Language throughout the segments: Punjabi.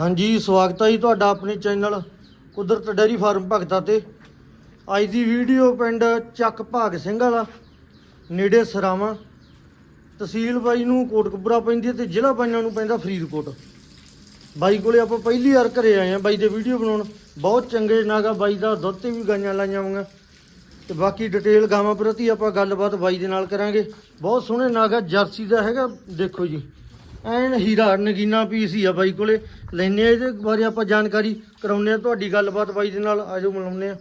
ਹਾਂਜੀ, ਸਵਾਗਤ ਹੈ ਜੀ ਤੁਹਾਡਾ ਆਪਣੇ ਚੈਨਲ ਕੁਦਰਤ ਡੈਰੀ ਫਾਰਮ ਭਗਤਾ ਤੇ। ਅੱਜ ਦੀ ਵੀਡੀਓ ਪਿੰਡ ਚੱਕ ਭਾਗ ਸਿੰਘ ਵਾਲਾ, ਨੇੜੇ ਸਰਾਵਾਂ, ਤਹਿਸੀਲ ਬਾਈ ਨੂੰ ਕੋਟਕਪੂਰਾ ਪੈਂਦੀ ਹੈ ਤੇ ਜ਼ਿਲ੍ਹਾ ਬਾਈਆਂ ਨੂੰ ਪੈਂਦਾ ਫਰੀਦਕੋਟ। ਬਾਈ ਕੋਲੇ ਆਪਾਂ ਪਹਿਲੀ ਵਾਰ ਘਰੇ ਆਏ ਆ ਬਾਈ ਦੇ ਵੀਡੀਓ ਬਣਾਉਣ। ਬਹੁਤ ਚੰਗੇ ਨਾਗਾ ਬਾਈ ਦਾ, ਦੁੱਧ ਤੇ ਵੀ ਗਾਈਆਂ ਲਾਈਆਂ ਹੋਈਆਂ। ਤੇ ਬਾਕੀ ਡਿਟੇਲ ਗਾਵਾਂ ਪ੍ਰਤੀ ਆਪਾਂ ਗੱਲਬਾਤ ਬਾਈ ਦੇ ਨਾਲ ਕਰਾਂਗੇ। ਬਹੁਤ ਸੋਹਣੇ ਨਾਗਾ ਜਰਸੀ ਦਾ ਹੈਗਾ, ਦੇਖੋ ਜੀ। ਐਨ ਹੀਰਾ ਨਗੀਨਾ ਪੀਸ ਹੀ ਆ ਬਾਈ ਕੋਲੇ। ਲੈਨੇ ਆ ਇਹਦੇ ਬਾਰੇ ਆਪਾਂ ਜਾਣਕਾਰੀ ਕਰਾਉਨੇ ਆ ਤੁਹਾਡੀ ਗੱਲਬਾਤ ਬਾਈ ਦੇ ਨਾਲ ਆਜੋ ਮਿਲਾਉਂਦੇ ਆ।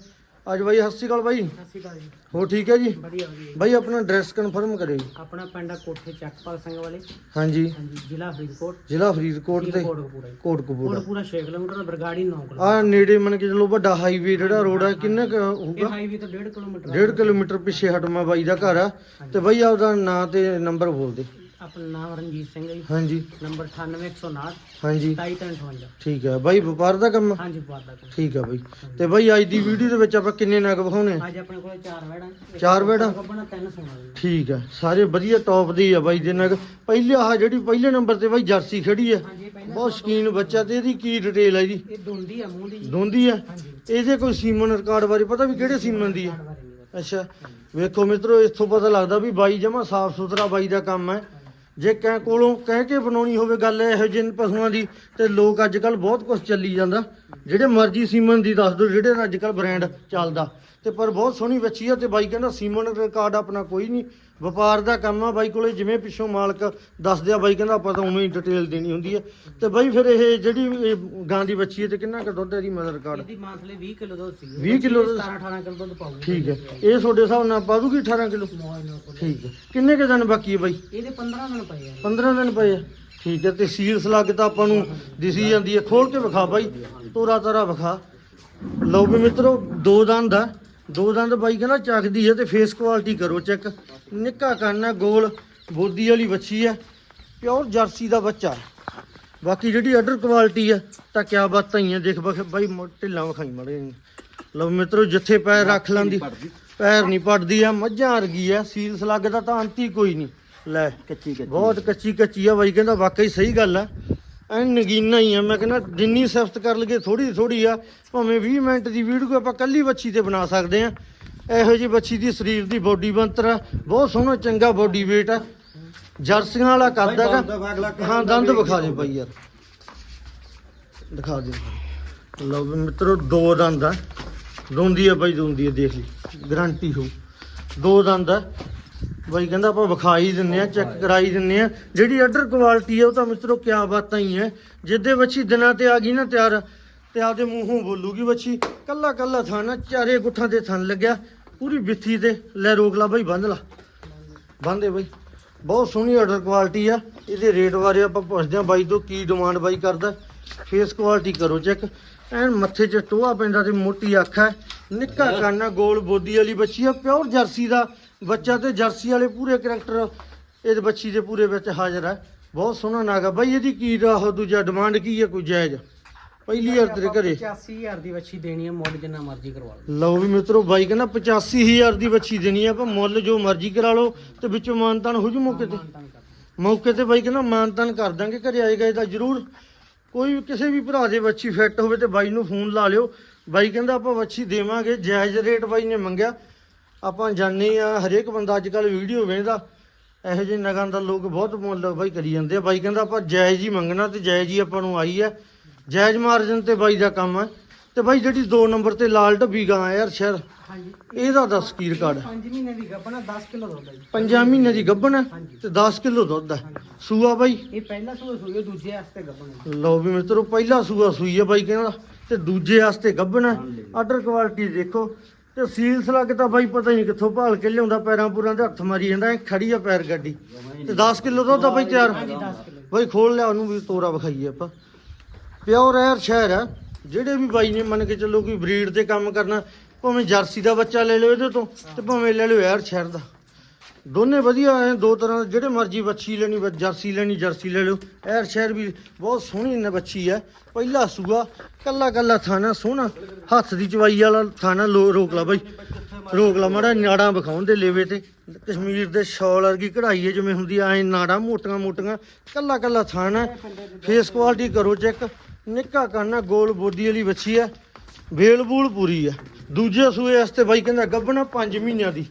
ਅੱਜ ਬਾਈ ਸਤਿ ਸ਼੍ਰੀ ਅਕਾਲ ਬਾਈ। ਸਤਿ ਸ਼੍ਰੀ ਅਕਾਲ ਜੀ। ਹੋ ਠੀਕ ਹੈ ਜੀ? ਵਧੀਆ ਵਧੀਆ। ਬਾਈ ਆਪਣਾ ਐਡਰੈਸ ਕਨਫਰਮ ਕਰਿਓ ਜੀ। ਆਪਣਾ ਪਿੰਡ ਆ ਕੋਠੇ ਚੱਕਪਾਲ ਸਿੰਘ ਵਾਲੇ। ਹਾਂਜੀ। ਹਾਂਜੀ ਜ਼ਿਲ੍ਹਾ ਫਰੀਦਕੋਟ। ਜ਼ਿਲ੍ਹਾ ਫਰੀਦਕੋਟ ਤੇ ਕੋਟਕਪੂਰਾ ਜੀ। ਕੋਟਕਪੂਰਾ ਕੋਟਕਪੂਰਾ 6 ਕਿਲੋਮੀਟਰ ਦਾ ਬਰਗਾੜੀ 9 ਕਿਲੋਮੀਟਰ। ਆ ਨੇੜੇ ਮੰਨ ਕੇ ਚਲੋ ਵੱਡਾ ਹਾਈਵੇ ਜਿਹੜਾ ਰੋਡ ਆ ਕਿੰਨਾ ਕੁ ਇਹ ਹੋਊਗਾ ਹਾਈਵੇ ਤੋਂ 1.5 ਕਿਲੋਮੀਟਰ ਆ। 1.5 ਕਿਲੋਮੀਟਰ ਪਿੱਛੇ ਹਟਮਾ ਬਾਈ ਦਾ ਘਰ ਆ। ਤੇ ਬਾਈ ਆਪਦਾ ਨਾਂ ਤੇ ਨੰਬਰ ਬੋਲ ਦੇ। ਆਪਣਾ ਨਾਮ ਰਣਜੀਤ ਸਿੰਘ ਹੈ ਜੀ। ਹਾਂਜੀ। ਨੰਬਰ 98159 ਹਾਂਜੀ। 2758 ਠੀਕ ਹੈ ਬਾਈ ਵਪਾਰ ਦਾ ਕੰਮ? ਹਾਂਜੀ ਬਾਤ ਦਾ ਠੀਕ ਆ ਬਾਈ। ਤੇ ਬਾਈ ਅੱਜ ਦੀ ਵੀਡੀਓ ਦੇ ਵਿੱਚ ਆਪਾਂ ਕਿੰਨੇ ਨਗ ਵਿਖਾਉਣੇ ਆ? ਅੱਜ ਆਪਣੇ ਕੋਲ ਚਾਰ ਵੈੜਾਂ। ਇੱਕ ਚਾਰ ਵੈੜਾਂ? ਗੱਭਣਾ ਤਿੰਨ ਸੋਨਾ ਜੀ ਠੀਕ ਆ ਸਾਰੇ ਵਧੀਆ ਟੌਪ ਦੀ ਆ ਬਾਈ ਦੇ ਨਗ। ਪਹਿਲੇ ਆਹ ਜਿਹੜੀ ਪਹਿਲੇ ਨੰਬਰ ਤੇ ਬਾਈ ਜਰਸੀ ਖੜੀ ਬਹੁਤ ਸ਼ਕੀਨ ਬੱਚਾ ਤੇ ਇਹਦੀ ਕੀ ਡਿਟੇਲ ਹੈ ਜੀ ਇਹ ਦੁੰਦੀ ਆ ਮੂੰਹ ਦੀ ਜੀ। ਦੋਂਦੀ ਆ? ਹਾਂਜੀ। ਇਹਦੇ ਕੋਈ ਸੀਮਨ ਰਿਕਾਰਡ ਬਾਰੇ ਪਤਾ ਵੀ ਕਿਹੜੇ ਸੀਮਨ ਦੀ ਆ? ਕਾਰਡ ਬਾਰੇ ਨਹੀਂ ਪਤਾ। ਅੱਛਾ ਵੇਖੋ ਮਿੱਤਰੋ ਇੱਥੋਂ ਪਤਾ ਲੱਗਦਾ ਵੀ ਬਾਈ ਜਮਾ ਸਾਫ਼ ਸੁਥਰਾ ਬਾਈ ਦਾ ਕੰਮ ਹੈ। ਜੇ ਕਹਿ ਕੋਲੋਂ ਕਹਿ ਕੇ ਬਣਾਉਣੀ ਹੋਵੇ ਗੱਲ ਇਹੋ ਜਿਹੇ ਪਸ਼ੂਆਂ ਦੀ, ਤੇ ਲੋਕ ਅੱਜ ਕੱਲ ਬਹੁਤ ਕੁਝ ਚੱਲੀ ਜਾਂਦਾ। ਜਿਹੜੇ ਮਰਜ਼ੀ ਸੀਮਨ ਦੀ ਦੱਸ ਦਿਓ, ਜਿਹੜੇ ਅੱਜ ਕੱਲ ਬ੍ਰਾਂਡ ਚੱਲਦਾ। ਤੇ ਪਰ ਬਹੁਤ ਸੋਹਣੀ ਬੱਚੀ ਆ, ਤੇ ਬਾਈ ਕਹਿੰਦਾ ਸੀਮਨ ਰਿਕਾਰਡ ਆਪਣਾ ਕੋਈ ਨਹੀਂ। ਵਪਾਰ ਦਾ ਕੰਮ ਆ ਬਾਈ ਕੋਲੇ ਜਿਵੇਂ ਪਿੱਛੋਂ ਮਾਲਕ ਦੱਸਦੇ ਆ ਬਾਈ ਕਹਿੰਦਾ ਆਪਾਂ ਤਾਂ ਉਵੇਂ ਹੀ ਡਿਟੇਲ ਦੇਣੀ ਹੁੰਦੀ ਹੈ ਤੇ ਬਾਈ ਫਿਰ ਇਹ ਜਿਹੜੀ ਇਹ ਗਾਂ ਦੀ ਬੱਚੀ ਹੈ ਤੇ ਕਿੰਨਾ ਕੁ ਦੁੱਧ ਹੈ ਦੀ ਮਦਰ ਰਿਕਾਰਡ ਇਹਦੀ ਮਾਸਲੇ 20 ਕਿਲੋ ਦੁੱਧ ਸੀ 20 ਕਿਲੋ ਦੁੱਧ? 17 18 ਕਿਲੋ ਦੁੱਧ ਪਾਉਂਗੀ ਠੀਕ ਹੈ। ਇਹ ਤੁਹਾਡੇ ਹਿਸਾਬ ਨਾਲ ਪਾ ਦੂਗੀ 18 ਕਿਲੋ? ਠੀਕ ਹੈ। ਕਿੰਨੇ ਕੁ ਦਿਨ ਬਾਕੀ ਹੈ ਬਾਈ? ਇਹਦੇ 15 ਦਿਨ ਪਏ ਆ। 15 ਦਿਨ ਪਏ ਆ। ਠੀਕ ਹੈ। ਤੇ ਸੀਲਸ ਲੱਗ ਤਾਂ ਆਪਾਂ ਨੂੰ ਦਿਸੀ ਜਾਂਦੀ ਹੈ। ਖੋਲ ਕੇ ਵਿਖਾ ਬਾਈ। ਤੋਰਾ ਤੋਰਾ ਵਿਖਾ। ਲਓ ਵੀ ਮਿੱਤਰੋ ਦੋ ਦੰਦ ਆ। ਦੋ ਦੰਦ ਬਾਈ ਕਹਿੰਦਾ ਚੱਕਦੀ ਹੈ ਤੇ ਫੇਸ ਕੁਆਲਿਟੀ ਕਰੋ ਚੈੱਕ ਨਿੱਕਾ ਕੰਨ ਆ ਗੋਲ ਬੋਦੀ ਵਾਲੀ ਬੱਚੀ ਆ ਪਿਓਰ ਜਰਸੀ ਦਾ ਬੱਚਾ। ਹੈ। ਬਾਕੀ ਜਿਹੜੀ ਅਡਰ ਕੁਆਲਿਟੀ ਆ ਤਾਂ ਕਿਆ ਬਾਤਾਂ ਹੀ ਆ ਦੇਖ ਬਾਈ ਢਿੱਲਾਂ ਵਿਖਾਈ ਮੜੇ ਲਓ ਮਿੱਤਰੋ ਜਿੱਥੇ ਪੈਰ ਰੱਖ ਲੈਂਦੀ ਪੈਰ ਨਹੀਂ ਪੜਦੀ ਆ ਮੱਝਾਂ ਵਰਗੀ ਆ ਸੀਲਸ ਲੱਗਦਾ ਤਾਂ ਅੰਤੀ ਕੋਈ ਨਹੀਂ। ਲੈ ਕੱਚੀ ਕੱਚੀ ਬਹੁਤ ਕੱਚੀ ਕੱਚੀ ਆ ਬਾਈ ਕਹਿੰਦਾ ਵਾਕਈ ਸਹੀ ਗੱਲ ਆ। ਐ ਨਗੀਨਾ ਹੀ ਆ। ਮੈਂ ਕਹਿੰਦਾ ਜਿੰਨੀ ਸਿਫਤ ਕਰ ਲਈਏ ਥੋੜੀ ਥੋੜੀ ਆ। ਭਾਵੇਂ 20 ਮਿੰਟ ਦੀ ਵੀਡੀਓ ਆਪਾਂ ਕੱਲੀ ਬੱਚੀ ਤੇ ਬਣਾ ਸਕਦੇ ਆ। ਇਹੋ ਜੀ ਬੱਚੀ ਦੀ ਸਰੀਰ ਦੀ ਬੋਡੀ ਬੰਤਰ ਆ। ਬਹੁਤ ਸੋਹਣਾ ਚੰਗਾ ਬੋਡੀ weight ਆ। ਜਰਸੀਆਂ ਵਾਲਾ ਕੱਦ ਹੈਗਾ। ਹਾਂ ਦੰਦ ਵਿਖਾ ਦੇ ਬਾਈ ਯਾਰ। ਦਿਖਾ ਦੇ। ਲਓ ਮਿੱਤਰੋ ਦੋ ਦੰਦ ਆ। ਦੋਂਦੀ ਆ ਬਾਈ ਦੋਂਦੀ ਆ ਦੇਖ ਲਈ। ਗਾਰੰਟੀ ਹੋ। ਦੋ ਦੰਦ ਆ। ਬਾਈ ਕਹਿੰਦਾ ਆਪਾਂ ਵਿਖਾਈ ਦਿੰਨੇ ਆ ਚੈੱਕ ਕਰਾਈ ਦਿੰਨੇ ਆ ਜਿਹੜੀ ਅਡਰ ਕੁਆਲਿਟੀ ਆ ਉਹ ਤਾਂ ਮਿੱਤਰੋ ਕਿਆ ਬਾਤਾਂ ਹੀ ਐ ਜਿੱਦੇ ਬੱਚੀ ਦਿਨਾਂ ਤੇ ਆ ਗਈ ਨਾ ਤਿਆਰ ਤੇ ਆਪਦੇ ਮੂੰਹੋਂ ਬੋਲੂਗੀ ਬੱਚੀ ਕੱਲਾ ਕੱਲਾ ਥਾਣਾ ਚਾਰੇ ਗੁੱਠਾਂ ਤੇ ਥਣ ਲੱਗਿਆ। ਪੂਰੀ ਬਿੱਥੀ ਤੇ ਲੈ ਰੋਕ ਲਾ ਬਾਈ ਬੰਦ ਲਾ। ਬੰਦੇ ਬਾਈ। ਬਹੁਤ ਸੋਹਣੀ ਆਰਡਰ ਕੁਆਲਿਟੀ ਆ। ਇਹਦੇ ਰੇਟ ਬਾਰੇ ਆਪਾਂ ਪੁੱਛਦੇ ਆ ਬਾਈ ਤੋਂ ਕੀ ਡਿਮਾਂਡ ਬਾਈ ਕਰਦਾ। ਫੇਸ ਕੁਆਲਿਟੀ ਕਰੋ ਚੈੱਕ ਐਨ ਮੱਥੇ 'ਚ ਟੋਆ ਪੈਂਦਾ ਤੇ ਮੋਟੀ ਅੱਖ ਹੈ। ਨਿੱਕਾ ਕੰਨ ਗੋਲ ਬੋਦੀ ਵਾਲੀ ਬੱਚੀ ਆ ਪਿਓਰ ਜਰਸੀ ਦਾ। ਬੱਚਾ ਤੇ ਜਰਸੀ ਵਾਲੇ ਪੂਰੇ ਕਰੈਕਟਰ ਇਹਦੇ ਬੱਚੀ ਦੇ ਪੂਰੇ ਵਿੱਚ ਹਾਜ਼ਰ ਹੈ। ਬਹੁਤ ਸੋਹਣਾ ਨਾਗਾ ਬਾਈ ਇਹਦੀ ਕੀ ਦਾ ਉਹ ਦੂਜਾ ਡਿਮਾਂਡ ਕੀ ਹੈ? ਕੋਈ ਜਾਇਜ਼? ਪਹਿਲੀ ਵਾਰ ਤੇਰੇ ਘਰੇ। 85000 ਦੀ ਵੱਛੀ ਦੇਣੀ ਹੈ ਮੁੱਲ ਜਿੰਨਾ ਮਰਜ਼ੀ ਕਰਵਾ ਲਓ। ਲਓ ਵੀ ਮਿੱਤਰੋ ਬਾਈ ਕਹਿੰਦਾ 85000 ਦੀ ਬੱਚੀ ਦੇਣੀ ਆ ਆਪਾਂ ਮੁੱਲ ਜੋ ਮਰਜ਼ੀ ਕਰਾ ਲਓ ਤੇ ਵਿੱਚੋਂ ਮਾਨਤਾਨ ਹੋ ਜੂ ਮੌਕੇ ਤੇ। ਮੌਕੇ ਤੇ ਬਾਈ ਕਹਿੰਦਾ ਮਾਨਤਾਨ ਕਰ ਦਾਂਗੇ ਘਰੇ ਆਏਗਾ ਇਹਦਾ ਜ਼ਰੂਰ। ਕੋਈ ਵੀ ਕਿਸੇ ਵੀ ਭਰਾ ਦੇ ਬੱਚੀ ਫਿੱਟ ਹੋਵੇ ਤੇ ਬਾਈ ਨੂੰ ਫੋਨ ਲਾ ਲਿਓ। ਬਾਈ ਕਹਿੰਦਾ ਆਪਾਂ ਬੱਚੀ ਦੇਵਾਂਗੇ ਜਾਇਜ਼ ਰੇਟ ਬਾਈ ਨੇ ਮੰਗਿਆ। ਆਪਾਂ ਜਾਣੇ ਆ ਹਰੇਕ ਬੰਦਾ ਅੱਜ ਕੱਲ ਵੀਡੀਓ ਵੇਖਦਾ। ਇਹੋ ਜਿਹੇ ਨਗਾਂ ਦਾ ਲੋਕ ਬਹੁਤ ਮੁੱਲ ਬਾਈ ਕਰੀ ਜਾਂਦੇ ਆ। ਬਾਈ ਕਹਿੰਦਾ ਆਪਾਂ ਜਾਇਜ਼ ਹੀ ਮੰਗਣਾ ਤੇ ਜਾਇਜ਼ ਹੀ ਆਪਾਂ ਨੂੰ ਆਈ ਹੈ ਜਾਇਜ਼ ਮਾਰਜਨ ਤੇ ਬਾਈ ਦਾ ਕੰਮ ਹੈ ਤੇ ਬਾਈ ਜਿਹੜੀ 2 ਨੰਬਰ ਤੇ ਲਾਲ ਡੱਬੀ ਗਾਂ ਯਾਰ ਸ਼ਹਿਰ ਹਾਂਜੀ। ਇਹਦਾ ਦੱਸ ਕੀ ਰਿਕਾਰਡ ਹੈ 5 ਮਹੀਨੇ ਦੀ ਗੱਭਣਾ 10 ਕਿਲੋ ਦੁੱਧ ਹੈ ਜੀ। ਪੰਜਾਂ ਮਹੀਨੇ ਦੀ ਗੱਭਣ ਹੈ। ਤੇ 10 ਕਿਲੋ ਦੁੱਧ ਹੈ ਸੂਆ ਬਾਈ? ਇਹ ਪਹਿਲਾ ਸੂਆ ਸੂਈ ਹੈ, ਦੂਜੇ ਵਾਸਤੇ ਗੱਭਣਾ ਹੈ ਲਓ ਵੀ ਮਿੱਤਰੋ ਪਹਿਲਾ ਸੂਆ ਸੂਈ ਹੈ ਬਾਈ ਕਹਿੰਦਾ ਤੇ ਦੂਜੇ ਵਾਸਤੇ ਗੱਭਣ ਹੈ ਆਰਡਰ ਕੁਆਲਿਟੀ ਦੇਖੋ। ਤੇ ਸੀਲਸ ਲੱਗ ਤਾਂ ਬਾਈ ਪਤਾ ਨਹੀਂ ਕਿੱਥੋਂ ਭਾਲ ਕੇ ਲਿਆਉਂਦਾ ਪੈਰਾਂ ਪੂਰਾਂ ਦੇ ਹੱਥ ਮਾਰੀ ਜਾਂਦਾ ਐ ਖੜੀ ਆ ਪੈਰ ਗੱਡੀ। ਤੇ 10 ਕਿਲੋ ਦੁੱਧ ਆ ਬਾਈ ਤਿਆਰ। ਹਾਂਜੀ 10 ਕਿਲੋ। ਬਾਈ ਖੋਲ ਲਿਆ ਉਹਨੂੰ ਵੀ ਤੋਰਾ ਵਿਖਾਈਏ ਆਪਾਂ। ਪਿਓਰ ਐਰ ਸ਼ਹਿਰ ਹੈ ਜਿਹੜੇ ਵੀ ਬਾਈ ਨੇ ਮੰਨ ਕੇ ਚੱਲੋ ਕੋਈ ਬਰੀਡ ਤੇ ਕੰਮ ਕਰਨਾ ਭਾਵੇਂ ਜਰਸੀ ਦਾ ਬੱਚਾ ਲੈ ਲਿਓ ਇਹਦੇ ਤੋਂ ਤੇ ਭਾਵੇਂ ਲੈ ਲਿਓ ਐਰ ਸ਼ਹਿਰ ਦਾ। ਦੋਨੇ ਵਧੀਆ ਐ, ਦੋ ਤਰ੍ਹਾਂ ਦੇ, ਜਿਹੜੇ ਮਰਜ਼ੀ ਬੱਚੀ ਲੈਣੀ ਬ- ਜਰਸੀ ਲੈਣੀ, ਜਰਸੀ ਲੈ ਲਿਓ। ਐਰ ਸ਼ਹਿਰ ਵੀ ਬਹੁਤ ਸੋਹਣੀ ਨ ਬੱਚੀ ਹੈ ਪਹਿਲਾ ਸੂਆ, ਕੱਲਾ ਕੱਲਾ ਥਾਣਾ ਸੋਹਣਾ। ਹੱਥ ਦੀ ਚਵਾਈ ਵਾਲਾ ਥਾਣਾ ਲੋ ਰੋਕ ਲਾ ਬਾਈ। ਰੋਕ ਲਾ ਮਾੜਾ ਨਾੜਾਂ ਵਿਖਾਉਣ ਦੇ ਲੇਵੇ ਤੇ। ਕਸ਼ਮੀਰ ਦੇ ਸ਼ਾਲ ਵਰਗੀ ਕਢਾਈ ਹੈ ਜਿਵੇਂ ਹੁੰਦੀ ਐ ਨਾੜਾਂ ਮੋਟੀਆਂ ਮੋਟੀਆਂ। ਕੱਲਾ ਕੱਲਾ ਥਾਣਾ ਫੇਸ ਕੁਆਲਿਟੀ ਕਰੋ ਚੈੱਕ। ਨਿੱਕਾ ਕਰਨਾ ਗੋਲ ਬੋਦੀ ਵਾਲੀ ਬੱਚੀ ਹੈ ਵੇਲ ਬੂਲ ਪੂਰੀ ਹੈ ਦੂਜੇ ਸੂਏ ਵਾਸਤੇ ਬਾਈ ਕਹਿੰਦਾ ਗੱਭਣਾ 5 ਮਹੀਨਿਆਂ ਦੀ।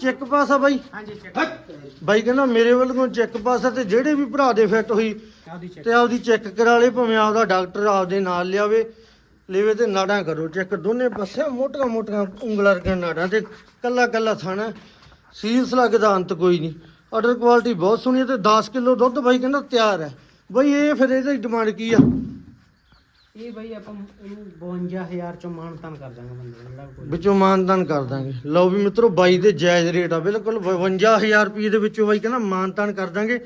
ਚੈੱਕ ਪਾਸ ਆ ਬਾਈ? ਹਾਂਜੀ ਚੈੱਕ ਬਾਈ ਕਹਿੰਦਾ ਮੇਰੇ ਵੱਲੋਂ ਚੈੱਕ ਪਾਸ ਆ ਤੇ ਜਿਹੜੇ ਵੀ ਭਰਾ ਦੇ ਫਿੱਟ ਹੋਈ ਚੈੱਕ ਤੇ ਆਪਦੀ ਚੈੱਕ ਕਰਾ ਲੇ ਭਾਵੇਂ ਆਪਦਾ ਡਾਕਟਰ ਆਪਦੇ ਨਾਲ ਲਿਆਵੇ ਲੇਵੇ ਤੇ ਨਾੜਾਂ ਕਰੋ ਚੈੱਕ। ਦੋਨੇ ਪਾਸੇ ਮੋਟੀਆਂ ਮੋਟੀਆਂ ਉਂਗਲਾਂ ਰਗਣ ਨਾੜਾਂ ਤੇ ਕੱਲਾ ਕੱਲਾ ਥਾਣਾ ਸੀਲਸ ਲੱਗਦਾ ਅੰਤ ਕੋਈ ਨਹੀਂ। ਆਰਡਰ ਕੁਆਲਿਟੀ ਬਹੁਤ ਸੋਹਣੀ ਹੈ ਤੇ 10 ਕਿਲੋ ਦੁੱਧ ਬਾਈ ਕਹਿੰਦਾ ਤਿਆਰ ਹੈ ਬਾਈ ਇਹ ਫਿਰ ਇਹਦੀ ਡਿਮਾਂਡ ਕੀ ਆ? ਇਹ ਬਾਈ ਆਪਾਂ ਇਹਨੂੰ 52000 ਚੋਂ ਮਾਨਤਾਨ ਕਰ ਦਾਂਗੇ ਬੰਦੇ ਨੂੰ, ਜਿਹੜਾ ਕੋਈ। ਵਿੱਚੋਂ ਮਾਨਤਾਨ ਕਰ ਦਾਂਗੇ। ਲਓ ਵੀ ਮਿੱਤਰੋ, ਬਾਈ ਦੇ ਜਾਇਜ਼ ਰੇਟ ਆ, ਬਿਲਕੁਲ 52000 ਰੁਪਏ ਦੇ ਵਿੱਚੋਂ ਬਾਈ ਕਹਿੰਦਾ ਮਾਨਤਾਨ ਕਰ ਦਾਂਗੇ।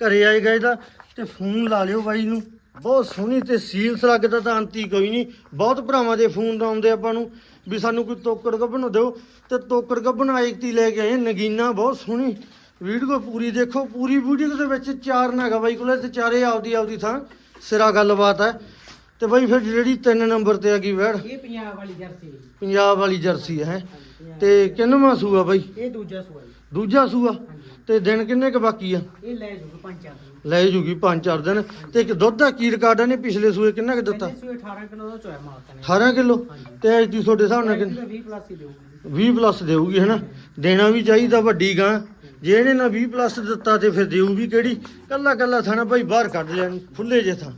ਘਰੇ ਆਏਗਾ ਇਹਦਾ ਤੇ ਫੋਨ ਲਾ ਲਿਓ ਬਾਈ ਨੂੰ। ਬਹੁਤ ਸੋਹਣੀ ਤੇ ਸੀਲਸ ਲੱਗਦਾ ਤਾਂ ਅੰਤੀ ਕੋਈ ਨਹੀਂ। ਬਹੁਤ ਭਰਾਵਾਂ ਦੇ ਫੋਨ ਆਉਂਦੇ ਆਪਾਂ ਨੂੰ, ਵੀ ਸਾਨੂੰ ਕੋਈ ਤੋਕੜ ਗੱਭਣ ਦਿਓ। ਤੇ ਤੋਕੜ ਗੱਭਣ ਆਇਕਤੀ ਲੈ ਕੇ ਆਏ, ਨਗੀਨਾ, ਬਹੁਤ ਸੋਹਣੀ। ਵੀਡੀਓ ਪੂਰੀ ਦੇਖੋ, ਪੂਰੀ ਵੀਡੀਓ ਦੇ ਵਿੱਚ ਚਾਰ ਨਾਗਾ ਬਾਈ ਕੋਲੇ, ਤੇ ਚਾਰੇ ਆਪਦੀ ਆਪਦੀ ਥਾਂ ਸਿਰਾ ਗੱਲਬਾਤ ਹੈ। ਤੇ ਬਾਈ ਫਿਰ ਜਿਹੜੀ 3 ਨੰਬਰ ਤੇ ਆ ਗਈ ਵੈੜ ਇਹ ਪੰਜਾਬ ਵਾਲੀ ਜਰਸੀ ਹੈ ਜੀ। ਪੰਜਾਬ ਵਾਲੀ ਜਰਸੀ ਹੈ ਹਾਂਜੀ, ਪੰਜਾਬ। ਤੇ ਕਿੰਨਵਾਂ ਸੂਆ ਬਾਈ? ਇਹ ਦੂਜਾ ਸੂਆ ਜੀ। ਦੂਜਾ ਸੂਆ? ਹਾਂਜੀ। ਤੇ ਦਿਨ ਕਿੰਨੇ ਕ ਬਾਕੀ ਆ? ਇਹ ਲੈ ਜੂਗਾ ਪੰਜ ਚਾਰ ਦਿਨ। ਲੈ ਜੂਗੀ 5-4 ਦਿਨ। ਤੇ ਇੱਕ ਦੁੱਧ ਦਾ ਕੀ ਰਿਕਾਰਡ ਨੇ ਪਿਛਲੇ ਸੂਏ ਕਿੰਨਾ ਕ ਦਿੱਤਾ? ਪਹਿਲੇ ਸੂਏ 18 ਕਿਲੋ ਦਾ ਚੋਇਆ ਮਾਰਤਾ ਨੇ। 18 ਕਿਲੋ? ਹਾਂਜੀ। ਤੇ ਅੱਜ ਦੀ ਤੁਹਾਡੇ ਹਿਸਾਬ ਨਾਲ ਕਿੰਨਾ 20 ਪਲੱਸ ਹੀ ਦੇਊਗੀ 20 ਪਲੱਸ ਦੇਊਗੀ ਹਨਾ? ਦੇਣਾ ਵੀ ਚਾਹੀਦਾ ਵੱਡੀ ਗਾਂ। ਜੇ ਇਹਨੇ ਨਾ 20 ਪਲੱਸ ਦਿੱਤਾ ਤੇ ਫਿਰ ਦੇਊ ਵੀ ਕਿਹੜੀ? ਕੱਲਾ ਕੱਲਾ ਥਾਣਾ ਭਾਈ ਬਾਹਰ ਕੱਢ ਲਿਆ ਖੁੱਲੇ ਜੇ ਥਾਂ।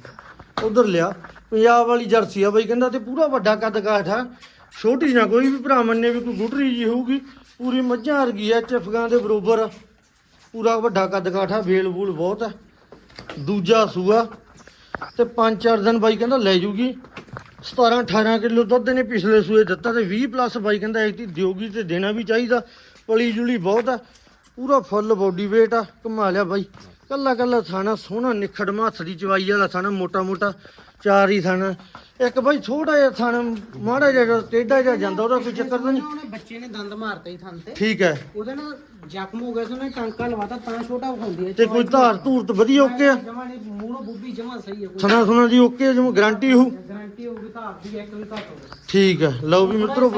ਉਧਰ ਲਿਆ। ਪੰਜਾਬ ਵਾਲੀ ਜਰਸੀ ਆ ਬਾਈ, ਕਹਿੰਦਾ ਤੇ ਪੂਰਾ ਵੱਡਾ ਕੱਦ ਕਾਠ ਆ। ਛੋਟੀ ਨਾ ਕੋਈ ਵੀ ਭਰਾ ਮੰਨੇ ਵੀ ਕੋਈ ਗੁੱਟਰੀ ਜੀ ਹੋਊਗੀ। ਪੂਰੀ ਮੱਝਾਂ ਵਰਗੀ ਐ ਚਫਗਾਂ ਦੇ ਬਰੋਬਰ ਪੂਰਾ ਵੱਡਾ ਕੱਦ ਕਾਠ ਆ, ਵੇਲ ਵੂਲ ਬਹੁਤ ਆ। ਦੂਜਾ ਸੂਆ। ਤੇ 5-4 ਦਿਨ ਬਾਈ ਕਹਿੰਦਾ ਲੈ ਜੂਗੀ। 17 18 ਕਿਲੋ ਦੁੱਧ ਨੇ ਪਿਛਲੇ ਸੂਏ ਦਿੱਤਾ ਤੇ 20 ਪਲੱਸ ਬਾਈ ਕਹਿੰਦਾ ਐਤੀ ਦਿਓਗੀ ਤੇ ਦੇਣਾ ਵੀ ਚਾਹੀਦਾ। ਪਲੀ ਜੁਲੀ ਬਹੁਤ ਆ। ਪੂਰਾ ਫੁੱਲ ਬੋਡੀ weight ਆ। ਕਮਾ ਲਿਆ ਬਾਈ। ਕੱਲਾ ਕੱਲਾ ਥਾਣਾ ਸੋਹਣਾ ਨਿਖੜਮਾ, ਹੱਥ ਦੀ ਚਵਾਈ ਵਾਲਾ ਥਾਣਾ ਮੋਟਾ ਮੋਟਾ ਚਾਰ ਹੀ ਥਾਣਾ। ਇੱਕ ਬਾਈ ਥੋੜਾ ਜਿਹਾ ਥਾਣਾ ਮਾੜਾ ਜਿਹਾ ਟੇਢਾ ਜਿਹਾ ਜਾਂਦਾ ਉਹਦਾ ਕੋਈ ਚੱਕਰ ਤਾਂ ਨਹੀਂ? ਉਹਨੇ ਬੱਚੇ ਨੇ ਦੰਦ ਮਾਰਤੇ ਹੀ ਥੰਨ ਤੇ। ਠੀਕ ਹੈ। ਉਹਦੇ ਨਾਲ ਜ਼ਖਮ ਹੋ ਗਿਆ ਸੀ ਉਹਨੇ ਟਾਂਕਾ ਲਵਾਤਾ ਤਾਂ ਛੋਟਾ ਵਿਖਾਉਂਦੀ ਹੈ। ਤੇ ਕੋਈ ਧਾਰ ਧੂਰ ਤਾਂ ਵਧੀਆ ਓਕੇ ਆ। ਜਮਾ ਨਹੀਂ ਮੂਰੋ ਬੁੱਬੀ ਜਮਾ ਸਹੀ ਹੈ ਕੋਈ। ਥਣਾ ਥੁਣਾ ਦੀ ਓਕੇ ਜਿਵੇਂ ਗਾਰੰਟੀ ਹੋਊ। ਗਾਰੰਟੀ ਹੋਊਗੀ ਤਾਂ ਆਪਦੀ ਇੱਕ ਵੀ ਘੱਟ ਹੋਵੇ। ਠੀਕ ਹੈ। ਲਓ ਵੀ ਮਿੱਤਰੋ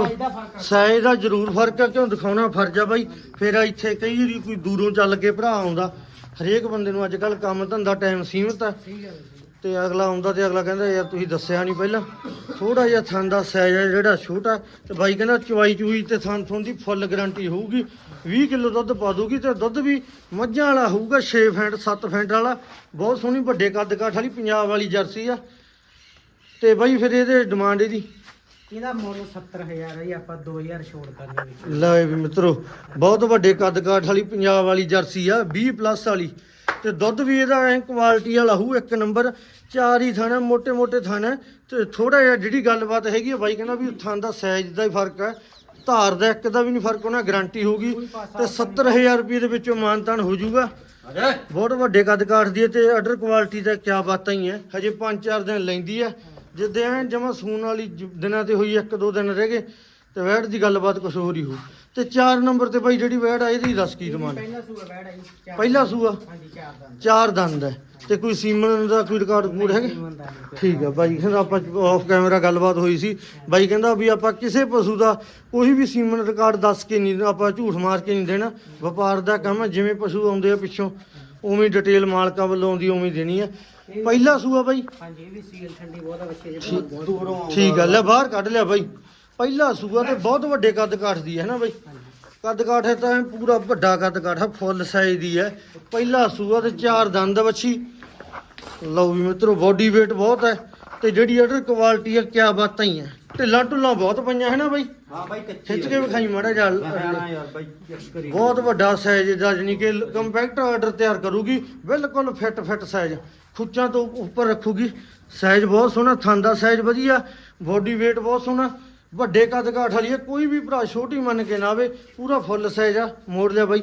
ਸਾਈਜ਼ ਦਾ ਦਾ ਜ਼ਰੂਰ ਫ਼ਰਕ ਹੈ ਕਿਉਂ ਦਿਖਾਉਣਾ ਫਰਜ਼ ਆ ਬਾਈ। ਫਿਰ ਇੱਥੇ ਕਈ ਵਾਰੀ ਕੋਈ ਦੂਰੋਂ ਚੱਲ ਕੇ ਭਰਾ ਆਉਂਦਾ। ਹਰੇਕ ਬੰਦੇ ਨੂੰ ਅੱਜ ਕੱਲ ਕੰਮ ਧੰਦਾ ਟਾਈਮ ਸੀਮਤ ਆ। ਸਹੀ ਗੱਲ ਹੈ। ਤੇ ਅਗਲਾ ਆਉਂਦਾ ਤੇ ਅਗਲਾ ਕਹਿੰਦਾ ਯਾਰ ਤੁਸੀਂ ਦੱਸਿਆ ਨਹੀਂ ਪਹਿਲਾਂ। ਥੋੜਾ ਜਿਹਾ ਥਣ ਦਾ ਸਾਈਜ਼ ਹੈ ਜਿਹੜਾ ਛੋਟਾ ਤੇ ਬਾਈ ਕਹਿੰਦਾ ਚਵਾਈ ਚੂਈ ਤੇ ਥਣ ਥਣ ਦੀ ਫੁੱਲ ਗਾਰੰਟੀ ਹੋਊਗੀ। 20 ਕਿਲੋ ਦੁੱਧ ਪਾ ਦੂਗੀ ਤੇ ਦੁੱਧ ਵੀ ਮੱਝਾਂ ਵਾਲਾ ਹੋਊਗਾ 6 ਫੈਂਟ 7 ਫੈਂਟ ਵਾਲਾ। ਬਹੁਤ ਸੋਹਣੀ ਵੱਡੇ ਕੱਦ ਕਾਠ ਵਾਲੀ ਪੰਜਾਬ ਵਾਲੀ ਜਰਸੀ ਆ। ਤੇ ਬਾਈ ਫਿਰ ਇਹਦੇ ਡਿਮਾਂਡ ਇਹਦੀ? ਇਹਦਾ ਮੁੱਲ 70000 ਹੈ ਜੀ ਆਪਾਂ 2000 ਛੋੜ ਕਰਨੇ ਵਿੱਚ। ਲੈ ਵੀ ਮਿੱਤਰੋ ਬਹੁਤ ਵੱਡੇ ਕੱਦ ਕਾਠ ਵਾਲੀ ਪੰਜਾਬ ਵਾਲੀ ਜਰਸੀ ਆ 20 ਪਲੱਸ ਵਾਲੀ। ਤੇ ਦੁੱਧ ਵੀ ਇਹਦਾ ਐ ਕੁਆਲਿਟੀ ਵਾਲਾ ਹੋਊ ਇੱਕ ਨੰਬਰ ਚਾਰ ਹੀ ਥਣ ਮੋਟੇ ਮੋٹے ਥਣ। ਤੇ ਥੋੜਾ ਜਿਹਾ ਜਿਹੜੀ ਗੱਲਬਾਤ ਹੈਗੀ ਆ ਬਾਈ ਕਹਿੰਦਾ ਵੀ ਥਣ ਦਾ ਸਾਈਜ਼ ਦਾ ਹੀ ਫ਼ਰਕ ਹੈ। ਧਾਰ ਦਾ ਇੱਕ ਦਾ ਵੀ ਨਹੀਂ ਫ਼ਰਕ ਹੋਣਾ ਗਾਰੰਟੀ ਹੋਊਗੀ। ਤੇ 70000 ਰੁਪਏ ਦੇ ਵਿੱਚੋਂ ਮਾਨਤਾਨ ਹੋ ਜਾਊਗਾ। ਬਹੁਤ ਵੱਡੇ ਕੱਦ ਕਾਠ ਦੀ ਹੈ ਤੇ ਆਰਡਰ ਕੁਆਲਿਟੀ ਦਾ ਕੀ ਬਾਤਾਂ ਹੀ ਹੈ। ਹਜੇ 5-4 ਦਿਨ ਲੈਂਦੀ ਹੈ। ਜਿੱਦੇ ਐ ਜਮਾ ਸੂਣ ਵਾਲੀ ਦਿਨਾਂ ਤੇ ਹੋਈ 1-2 ਦਿਨ ਰਹਿ ਗਏ। ਤੇ ਵੈੜ ਦੀ ਗੱਲਬਾਤ ਕੁਝ ਹੋਰ ਹੀ ਹੋ ਤੇ 4 ਨੰਬਰ ਤੇ ਬਾਈ ਜਿਹੜੀ ਵੈੜ ਆ ਇਹਦੀ ਦੱਸ ਕੀ ਡਿਮਾਂਡ ਪਹਿਲਾ ਸੂਆ ਬੈੜ ਜੀ ਚਾਰ- ਪਹਿਲਾ ਸੂਆ? ਹਾਂਜੀ ਚਾਰ ਦੰਦ। ਚਾਰ ਦੰਦ ਹੈ ਤੇ ਕੋਈ ਸੀਮਨ ਦਾ ਕੋਈ ਰਿਕਾਰਡ ਕੂੜ ਹੈਗਾ? ਦਾ। ਠੀਕ ਹੈ ਬਾਈ ਕਹਿੰਦਾ ਆਪਾਂ ਆਫ ਕੈਮਰਾ ਗੱਲਬਾਤ ਹੋਈ ਸੀ। ਬਾਈ ਕਹਿੰਦਾ ਵੀ ਆਪਾਂ ਕਿਸੇ ਪਸ਼ੂ ਦਾ ਕੋਈ ਵੀ ਸੀਮਨ ਰਿਕਾਰਡ ਦੱਸ ਕੇ ਨਹੀਂ ਆਪਾਂ ਝੂਠ ਮਾਰ ਕੇ ਨਹੀਂ ਦੇਣਾ। ਵਪਾਰ ਦਾ ਕੰਮ ਹੈ ਜਿਵੇਂ ਪਸ਼ੂ ਆਉਂਦੇ ਆ ਪਿੱਛੋਂ ਉਵੇਂ ਡਿਟੇਲ ਮਾਲਕਾਂ ਵੱਲੋਂ ਆਉਂਦੀ ਉਵੇਂ ਦੇਣੀ ਹੈ ਪਹਿਲਾ ਸੂਆ ਬਾਈ? ਹਾਂਜੀ ਇਹ ਵੀ ਸੀਲ ਠੰਡੀ ਬਹੁਤ ਆ ਬੱਚੇ ਦੂਰੋਂ ਠੀਕ ਹੈ ਲੈ ਬਾਹਰ ਕੱਢ ਲਿਆ ਬਾਈ। ਪਹਿਲਾ ਸੂਆ ਤੇ ਬਹੁਤ ਵੱਡੇ ਕੱਦ ਕਾਠ ਦੀ ਹੈ ਨਾ ਬਾਈ। ਕੱਦ ਕਾਠ ਹੈ ਤਾਂ ਐਨ ਪੂਰਾ ਵੱਡਾ ਕੱਦ ਕਾਠ ਹੈ ਫੁੱਲ ਸਾਈਜ਼ ਦੀ ਹੈ। ਪਹਿਲਾ ਸੂਆ ਤੇ ਚਾਰ ਦੰਦ ਵੱਛੀ। ਲਓ ਵੀ ਮਿੱਤਰੋ ਬਾਡੀ weight ਬਹੁਤ ਹੈ ਤੇ ਜਿਹੜੀ ਅਡਰ ਕੁਆਲਿਟੀ ਹੈ ਕਿਆ ਬਾਤਾਂ ਹੀ ਹੈ। ਢਿੱਲਾਂ ਢੁੱਲਾਂ ਬਹੁਤ ਪਈਆਂ ਹੈ ਨਾ ਬਾਈ। ਹਾਂ ਬਾਈ ਕੱਚੀ ਖਿੱਚ ਕੇ ਵਿਖਾਈ ਮਾੜਾ ਜਿਹਾ। ਯਾਰ ਬਾਈ ਕਰੀ। ਬਹੁਤ ਵੱਡਾ ਸਾਈਜ਼ ਦਾ ਜਾਨੀ ਕਿ ਕੰਪੈਕਟ ਆਰਡਰ ਤਿਆਰ ਕਰੂਗੀ। ਬਿਲਕੁਲ ਫਿੱਟ ਫਿੱਟ ਸਾਈਜ਼ ਖੁੱਚਾਂ ਤੋਂ ਉੱਪਰ ਰੱਖੂਗੀ। ਸਾਈਜ਼ ਬਹੁਤ ਸੋਹਣਾ ਥਣ ਦਾ ਸਾਈਜ਼ ਵਧੀਆ। ਬਾਡੀ weight ਬਹੁਤ ਸੋਹਣਾ। ਵੱਡੇ ਕੱਦ ਕਾਠ ਵਾਲੀ ਹੈ, ਕੋਈ ਵੀ ਭਰਾ ਛੋਟੀ ਮੰਨ ਕੇ ਨਾ ਆਵੇ, ਪੂਰਾ ਫੁੱਲ ਸਾਈਜ਼ ਆ, ਮੋੜ ਲਿਆ ਬਾਈ।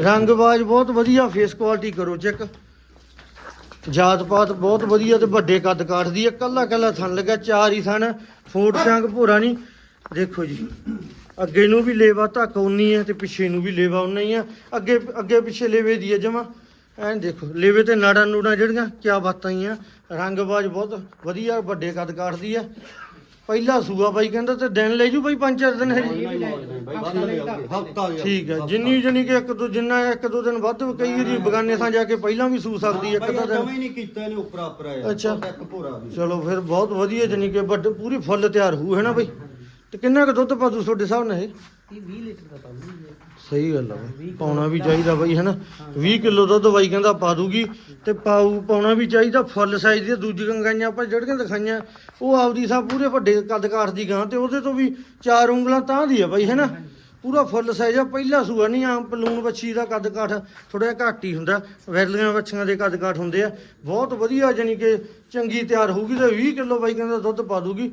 ਰੰਗਬਾਜ਼ ਬਹੁਤ ਵਧੀਆ ਫੇਸ ਕੁਆਲਿਟੀ ਕਰੋ ਚੈੱਕ ਜਾਤ ਪਾਤ ਬਹੁਤ ਵਧੀਆ ਤੇ ਵੱਡੇ ਕੱਦ ਕਾਠ ਦੀ ਹੈ, ਕੱਲਾ ਕੱਲਾ ਥਣ ਲੱਗਾ, ਚਾਰ ਹੀ ਥਣ, ਫੋਟ ਸ਼ੰਗ ਭੂਰਾ ਨਹੀਂ। ਦੇਖੋ ਜੀ, ਅੱਗੇ ਨੂੰ ਵੀ ਲੇਵਾ ਧੱਕ ਉਨੀ ਹੈ ਤੇ ਪਿੱਛੇ ਨੂੰ ਵੀ ਲੇਵਾ ਉਨਾ ਹੀ ਆ ਅੱਗੇ ਅੱਗੇ ਪਿੱਛੇ ਲੇਵੇ ਦੀ ਹੈ ਜਮਾ। ਐਂ ਦੇਖੋ, ਲੇਵੇ ਤੇ ਨਾੜਾਂ ਨੂੜਾਂ ਜਿਹੜੀਆਂ, ਕਿਆ ਬਾਤਾਂ ਹੀ ਆ। ਰੰਗਬਾਜ਼ ਬਹੁਤ ਵਧੀਆ, ਵੱਡੇ ਕੱਦ ਕਾਠ ਦੀ ਹੈ। ਪਹਿਲਾ ਸੂਆ ਬਾਈ ਕਹਿੰਦਾ ਤੇ ਦਿਨ ਲੈ ਜੂ ਬਾਈ ਪੰਜ ਚਾਰ ਦਿਨ ਹੈ। ਜੀ ਹਫਤਾ ਠੀਕ ਹੈ ਜਿੰਨੀ ਜਣੀ ਕਿ ਇੱਕ ਦੋ ਜਿੰਨਾ ਇੱਕ ਦੋ ਦਿਨ ਵੱਧ ਕਈ ਵਾਰੀ ਬਗਾਨੇ ਥਾਂ ਜਾ ਕੇ ਪਹਿਲਾਂ ਵੀ ਸੂ ਸਕਦੀ ਹੈ ਇੱਕ ਤਾਂ ਦਿਨ। ਜਮਾ ਹੀ ਨਹੀਂ ਕੀਤਾ ਇਹਨੇ ਉੱਪਰ ਆਪਰ ਆਇਆ ਅੱਛਾ। ਚਲੋ ਫਿਰ ਬਹੁਤ ਵਧੀਆ ਜਣੀ ਕਿ ਵੱਡ ਪੂਰੀ ਫੁੱਲ ਤਿਆਰ ਹੋਊ ਹੈ ਨਾ ਬਾਈ? ਤੇ ਕਿੰਨਾ ਕੁ ਦੁੱਧ ਪਾ ਦੂ ਤੁਹਾਡੇ ਹਿਸਾਬ ਨਾਲ ਇਹ? ਇਹ 20 ਲੀਟਰ ਦਾ ਪਾਉਂਦੀ ਹੈ ਸਹੀ ਗੱਲ ਆ ਬਾਈ। ਪਾਉਣਾ ਵੀ ਚਾਹੀਦਾ ਬਾਈ ਹੈ। ਨਾ 20 ਕਿਲੋ ਦੁੱਧ ਬਾਈ ਕਹਿੰਦਾ ਪਾ ਦੂਗੀ ਤੇ ਪਾਉ ਪਾਉਣਾ ਵੀ ਚਾਹੀਦਾ ਫੁੱਲ ਸਾਈਜ਼ ਦੀ ਦੂਜੀ ਗੰਗਾਈਆਂ ਆਪਾਂ ਜਿਹੜੀਆਂ ਦਿਖਾਈਆਂ ਉਹ ਆਪਦੀ ਸਾ ਪੂਰੇ ਵੱਡੇ ਕੱਦ ਕਾਠ ਦੀ ਗਾਂ ਤੇ ਉਹਦੇ ਤੋਂ ਵੀ ਚਾਰ ਉਂਗਲਾਂ ਤਾਂ ਦੀ ਆ ਬਾਈ ਹੈ ਨਾ ਪੂਰਾ ਫੁੱਲ ਸਾਈਜ਼ ਆ ਪਹਿਲਾ ਸੂਆ ਨਹੀਂ ਆਮ ਪਲੂਣ ਬੱਚੀ ਦਾ ਕੱਦ ਕਾਠ ਥੋੜਾ ਜਿਹਾ ਘੱਟ ਹੀ ਹੁੰਦਾ ਵੈਰਲੀਆਂ ਬੱਚੀਆਂ ਦੇ ਕੱਦ ਕਾਠ ਹੁੰਦੇ ਆ। ਬਹੁਤ ਵਧੀਆ ਜਾਨੀ ਕਿ ਚੰਗੀ ਤਿਆਰ ਹੋਊਗੀ ਤੇ 20 ਕਿਲੋ ਬਾਈ ਕਹਿੰਦਾ ਦੁੱਧ ਪਾ ਦੂਗੀ।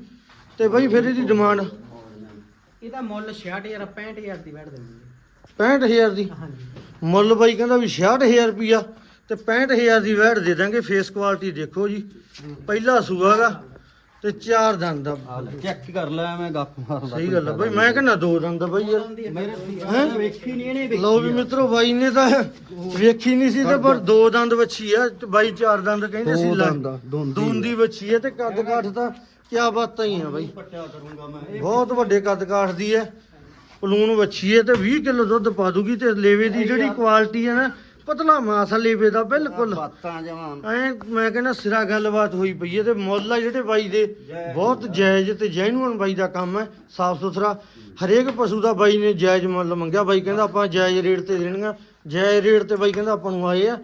ਤੇ ਬਾਈ ਫਿਰ ਇਹਦੀ ਡਿਮਾਂਡ ਇਹਦਾ ਮੁੱਲ 66000 65000 ਦੀ ਵੈਟ ਦਿੰਦੀ 65000 ਦੀ? ਹਾਂਜੀ। ਮੁੱਲ ਬਾਈ ਕਹਿੰਦਾ ਵੀ 66000 ਰੁਪਿਆ ਤੇ 65000 ਦੀ ਵੈਟ ਦੇ ਦਾਂਗੇ ਫੇਸ ਕੁਆਲਿਟੀ ਦੇਖੋ ਜੀ। ਪਹਿਲਾ ਸੂਆ ਗਾ ਤੇ ਚਾਰ ਦੰਦ ਦਾ ਚੈੱਕ ਕਰ ਲੈ ਮੈਂ ਗੱਪ ਮਾਰਦਾ ਸਹੀ ਗੱਲ ਆ। ਬਾਈ ਮੈਂ ਕਹਿੰਦਾ ਦੋ ਦੰਦ ਆ ਬਾਈ ਯਾਰ। ਮੇਰੇ ਹੈਂ? ਵੇਖੀ ਨਹੀਂ ਇਹਨੇ ਵੇਖੀ ਲਓ ਵੀ ਮਿੱਤਰੋ ਬਾਈ ਨੇ ਤਾਂ ਵੇਖੀ ਨਹੀਂ ਸੀ ਤੇ ਪਰ ਦੋ ਦੰਦ ਵੱਛੀ ਆ। ਤੇ ਬਾਈ ਚਾਰ ਦੰਦ ਕਹਿੰਦੇ ਸੀ ਦੋ ਦੰਦ ਆ, ਦੋਂਦੀ ਦੀ ਵੱਛੀ ਆ ਤੇ ਕੱਦ ਕਾਠ ਤਾਂ ਕਿਆ ਬਾਤਾਂ ਹੀ ਆ ਬਾਈ। ਪੱਟਿਆ ਕਰੂੰਗਾ ਮੈਂ। ਇਹ ਬਹੁਤ ਵੱਡੇ ਕੱਦ ਕਾਠ ਦੀ ਹੈ ਪਲੂਣ ਵੱਛੀ ਹੈ ਤੇ 20 ਕਿਲੋ ਦੁੱਧ ਪਾ ਦੂਗੀ ਤੇ ਲੇਵੇ ਦੀ ਜਿਹੜੀ ਕੁਆਲਿਟੀ ਹੈ ਨਾ ਪਤਲਾ ਮਾਸ ਆ ਲੇਵੇ ਦਾ ਬਿਲਕੁਲ। ਬਾਤਾਂ ਐ ਮੈਂ ਕਹਿੰਦਾ ਸਿਰਾ ਗੱਲਬਾਤ ਹੋਈ ਪਈ ਹੈ ਤੇ ਮੁੱਲ ਆ ਜਿਹੜੇ ਬਾਈ ਦੇ। ਬਹੁਤ ਜਾਇਜ਼ ਤੇ ਜੈਨੂਅਨ ਬਾਈ ਦਾ ਕੰਮ ਹੈ ਸਾਫ਼ ਸੁਥਰਾ। ਹਰੇਕ ਪਸ਼ੂ ਦਾ ਬਾਈ ਨੇ ਜਾਇਜ਼ ਮੁੱਲ ਮੰਗਿਆ। ਬਾਈ ਕਹਿੰਦਾ ਆਪਾਂ ਜਾਇਜ਼ ਰੇਟ ਤੇ ਦੇਣੀਆਂ। ਜਾਇਜ਼ ਰੇਟ ਤੇ ਬਾਈ ਕਹਿੰਦਾ ਆਪਾਂ ਨੂੰ ਆਏ ਆ।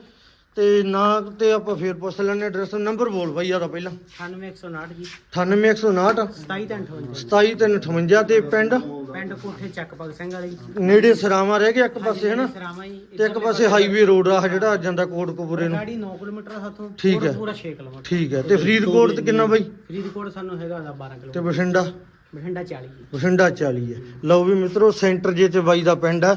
ਤੇ ਨਾ ਤੇ ਆਪਾਂ ਫੇਰ ਪੁੱਛ ਲੈਣੇ ਐਡਰੈਸ ਨੰਬਰ ਬੋਲ ਬਾਈ ਯਾਰਾ ਪਹਿਲਾਂ। 98159 ਜੀ। 98159 2758 27358 ਤੇ ਪਿੰਡ। ਪਿੰਡ ਕੋਠੇ ਚੱਕ ਭਗਤ ਸਿੰਘ ਵਾਲੀ ਨੇੜੇ ਸਰਾਵਾਂ ਰਹਿ ਗਿਆ ਇੱਕ ਪਾਸੇ ਹਨਾ? ਸਰਾਮਾ ਜੀ ਤੇ ਇੱਕ ਪਾਸੇ ਹਾਈਵੇ ਰੋਡ ਆ ਜਿਹੜਾ ਜਾਂਦਾ ਕੋਟਕਪੂਰੇ ਨੂੰ। ਗਾੜੀ 9 ਕਿਲੋਮੀਟਰ ਸਾਥੋਂ ਠੀਕ ਹੈ। ਪੂਰਾ 6 ਕਿਲੋਮੀਟਰ। ਠੀਕ ਹੈ। ਤੇ ਫਰੀਦਕੋਟ ਤੇ ਕਿੰਨਾ ਬਾਈ? ਫਰੀਦਕੋਟ ਸਾਨੂੰ ਹੈਗਾ ਉਹਦਾ 12 ਤੇ ਕਿਲੋਮੀਟਰ। ਬਠਿੰਡਾ? ਬਠਿੰਡਾ 40 ਜੀ। ਬਠਿੰਡਾ 40 ਹੈ। ਲਓ ਵੀ ਮਿੱਤਰੋ ਸੈਂਟਰ ਜੇ ਤੇ ਬਾਈ ਦਾ ਪਿੰਡ ਆ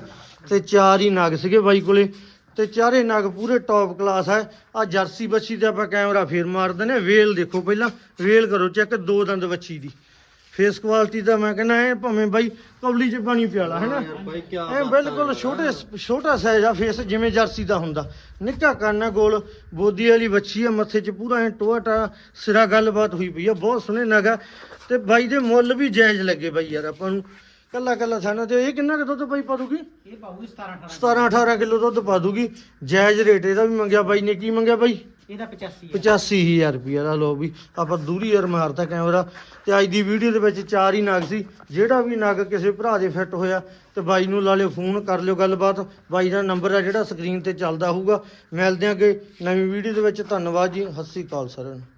ਤੇ ਚਾਰ ਹੀ ਨਗ ਸੀਗੇ ਬਾਈ ਕੋਲੇ। ਤੇ ਚਾਰੇ ਨਗ ਪੂਰੇ ਟੌਪ ਕਲਾਸ ਹੈ ਆ ਜਰਸੀ ਬੱਚੀ ਤੇ ਆਪਾਂ ਕੈਮਰਾ ਫੇਰ ਮਾਰ ਦਿੰਦੇ ਵੇਲ ਦੇਖੋ ਪਹਿਲਾਂ। ਵੇਲ ਕਰੋ ਚੈੱਕ ਦੋ ਦੰਦ ਬੱਚੀ ਦੀ। ਫੇਸ ਕੁਆਲਿਟੀ ਦਾ ਮੈਂ ਕਹਿੰਦਾ ਐ ਭਾਵੇਂ ਬਾਈ ਕੌਲੀ 'ਚ ਪਾਣੀ ਪਿਆਲਾ ਹੈ ਨਾ? ਇਹ ਬਿਲਕੁਲ ਛੋਟੇ ਛੋਟਾ ਸਾਈਜ਼ ਆ ਫੇਸ ਜਿਵੇਂ ਜਰਸੀ ਦਾ ਹੁੰਦਾ। ਨਿੱਕਾ ਕੰਨਾ ਗੋਲ ਬੋਦੀ ਵਾਲੀ ਬੱਚੀ ਆ ਮੱਥੇ 'ਚ ਪੂਰਾ ਐ ਟੋਟਾ ਸਿਰਾ ਗੱਲਬਾਤ ਹੋਈ ਪਈ ਆ ਬਹੁਤ ਸੋਹਣੇ ਨਗਾ ਤੇ ਬਾਈ ਦੇ ਮੁੱਲ ਵੀ ਜਾਇਜ਼ ਲੱਗੇ ਬਾਈ ਯਾਰ ਆਪਾਂ ਨੂੰ। ਕੱਲਾ ਕੱਲਾ ਸਾਨਾ ਤੇ ਇਹ ਕਿੰਨਾ ਕੁ ਦੁੱਧ ਬਾਈ ਪਾ ਦੂਗੀ? ਇਹ ਪਾਉਗੀ 17 18 17 18 ਕਿਲੋ ਦੁੱਧ ਪਾ ਦੂਗੀ। ਜਾਇਜ਼ ਰੇਟ ਇਹਦਾ ਵੀ ਮੰਗਿਆ ਬਾਈ ਨੇ ਕੀ ਮੰਗਿਆ ਬਾਈ? ਇਹਦਾ 85 ਹੈ 85000 ਰੁਪਿਆ ਦਾ ਲੋ ਵੀ ਆਪਾਂ ਦੂਰੀ ਯਾਰ ਮਾਰਤਾ ਕੈਮਰਾ। ਤੇ ਅੱਜ ਦੀ ਵੀਡੀਓ ਦੇ ਵਿੱਚ ਚਾਰ ਹੀ ਨਗ ਸੀ। ਜਿਹੜਾ ਵੀ ਨਗ ਕਿਸੇ ਭਰਾ ਦੇ ਫਿੱਟ ਹੋਇਆ ਤੇ ਬਾਈ ਨੂੰ ਲਾ ਲਿਓ ਫੋਨ ਕਰ ਲਿਓ ਗੱਲਬਾਤ। ਬਾਈ ਦਾ ਨੰਬਰ ਆ ਜਿਹੜਾ ਸਕਰੀਨ ਤੇ ਚੱਲਦਾ ਹੋਊਗਾ। ਮਿਲਦੇ ਆਂਗੇ ਨਵੀਂ ਵੀਡੀਓ ਦੇ ਵਿੱਚ। ਧੰਨਵਾਦ ਜੀ ਸਤਿ ਸ੍ਰੀ ਅਕਾਲ ਸਾਰਿਆਂ ਨੂੰ।